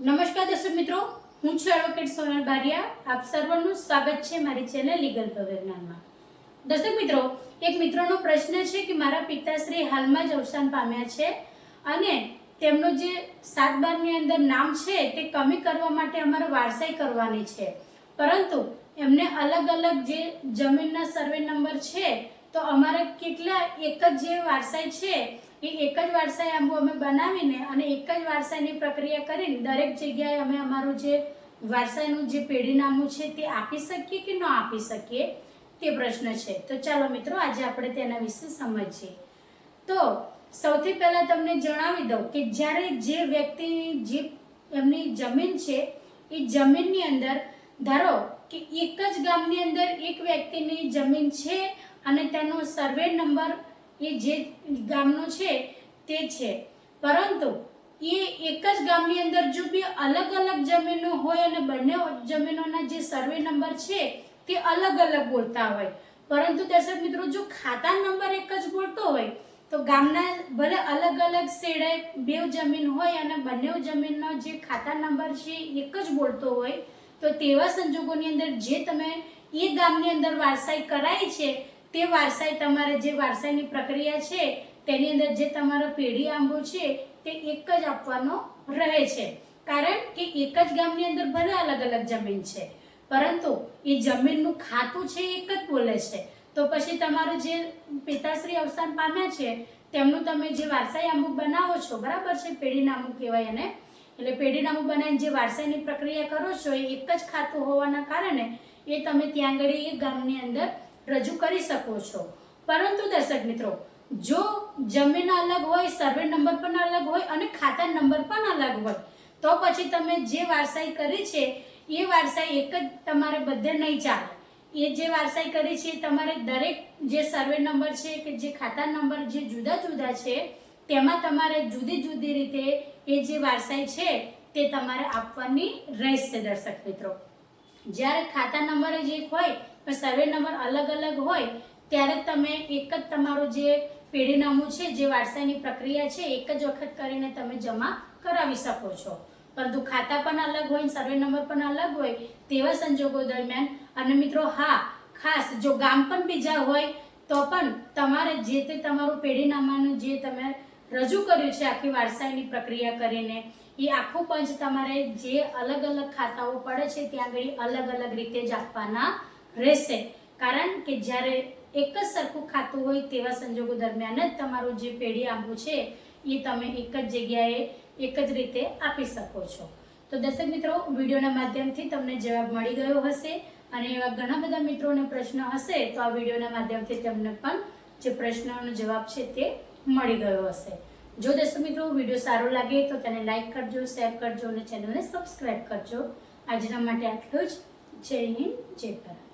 નમસ્કાર દર્શક મિત્રો, હું છું એડવોકેટ સોનલ બારિયા. આપ સર્વનું સ્વાગત છે મારી ચેનલ લીગલ વિજ્ઞાનમાં દર્શક મિત્રો, એક મિત્રોનો પ્રશ્ન છે કે મારા પિતાશ્રી હાલમાં જ અવસાન પામ્યા છે અને તેમનું જે સાત બારની અંદર નામ છે તે કમી કરવા માટે અમારે વારસાઈ કરવાની છે. પરંતુ એમને અલગ અલગ જે જમીનના સર્વે નંબર છે તો અમારે કેટલા એક જ જે વારસાઈ છે, એ એક જ વારસાઈ આંબો અમે બનાવીને અને એક જ વારસાઈની પ્રક્રિયા કરીને દરેક જગ્યાએ અમે અમારું જે વારસાઈનું જે પેઢીનામું છે તે આપી શકીએ કે ન આપી શકીએ તે પ્રશ્ન છે. તો ચાલો મિત્રો, આજે આપણે તેના વિશે સમજીએ. તો સૌથી પહેલાં તમને જણાવી દઉં કે જ્યારે જે વ્યક્તિની જે એમની જમીન છે, એ જમીનની અંદર ધારો કે એક જ ગામની અંદર એક વ્યક્તિની જમીન છે અને તેનો સર્વે નંબર એ જે ગામનો છે, તે છે. પરંતુ એ એક જ ગામની અંદર જો બે અલગ અલગ જમીનો હોય અને બંને જમીનોના જે સર્વે નંબર છે, તે અલગ અલગ બોલતા હોય. પરંતુ દર્શક મિત્રો, જો ખાતા નંબર એક જ બોલતો હોય, તો ગામના ભલે અલગ અલગ શેડે બે જમીન હોય અને બંને જમીનનો જે ખાતા નંબર છે એક જ બોલતો હોય, તો તેવા સંજોગોની અંદર જે તમે એ ગામની અંદર વારસાઈ કરાઈ છે તે વારસાઈ તમારે જે વારસાઈની પ્રક્રિયા છે, તેની અંદર જે તમારો પેઢી આંબો છે, તે એક જ આપવાનો રહે છે. કારણ કે એક જ ગામની અંદર ભલે અલગ અલગ જમીન છે, પરંતુ એ જમીનનું ખાતું છે એક જ બોલે છે. તો પછી તમારું જે પિતાશ્રી અવસાન પામ્યા છે, તેમનું તમે જે વારસાઈ અમુક બનાવો છો, બરાબર છે? પેઢીનામું કહેવાય એને. એટલે પેઢીનામું બનાવીને જે વારસાઈની પ્રક્રિયા કરો છો, એ એક જ ખાતું હોવાના કારણે એ તમે ત્યાં આગળ એ ગામની અંદર રજૂ કરી શકો છો. પરંતુ દર્શક મિત્રો, જો જમીન અલગ હોય સર્વે નંબર પણ અલગ હોય અને ખાતા નંબર પણ અલગ હોય, તો પછી તમે જે વારસાઈ કરી છે, એ વારસાઈ એક જ તમારે બધે નહીં ચાલે. એ જે વારસાઈ કરી છે તમારે દરેક જે સર્વે નંબર છે કે જે ખાતા નંબર જે જુદા જુદા છે, તેમાં તમારે જુદી જુદી રીતે એ જે વારસાઈ છે, તે તમારે આપવાની રહેશે દર્શક મિત્રો. જ્યારે ખાતા નંબર જ એક હોય, પણ સર્વે નંબર અલગ અલગ હોય, ત્યારે તમે એક જ તમારું જે પેઢીનામું છે, જે વારસાઈની પ્રક્રિયા છે, એક જ વખત કરીને તમે જમા કરાવી શકો છો. પરંતુ ખાતા પણ અલગ હોય સર્વે નંબર પણ અલગ હોય, તેવા સંજોગો દરમિયાન, અને મિત્રો હા, ખાસ જો ગામ પણ બીજા હોય, તો પણ તમારે જે તે તમારું પેઢીનામાનું જે તમે રજૂ કર્યું છે, આખી વારસાઈની પ્રક્રિયા કરીને એ આખું પંચ તમારે જે અલગ અલગ ખાતાઓ પડે છે ત્યાં આગળ અલગ અલગ રીતે જ આપવાના રહેશે. કારણ કે જ્યારે એક જ સરખું ખાતું હોય તેવા સંજોગો દરમિયાન જ તમારું જે પેઢી આંબુ છે, એ તમે એક જ જગ્યાએ એક જ રીતે આપી શકો છો. તો દર્શક મિત્રો, વિડીયોના માધ્યમથી તમને જવાબ મળી ગયો હશે અને એવા ઘણા બધા મિત્રોને પ્રશ્ન હશે, તો આ વિડીયોના માધ્યમથી તમને પણ જે પ્રશ્નોનો જવાબ છે તે મળી ગયો હશે. જો દર્શક મિત્રો વીડિયો સારો લાગે તો તેને લાઈક કરજો, શેર કરજો અને ચેનલને સબસ્ક્રાઈબ કરજો. આજના માટે આટલું જ. જય હિન્દ, જય ભારત.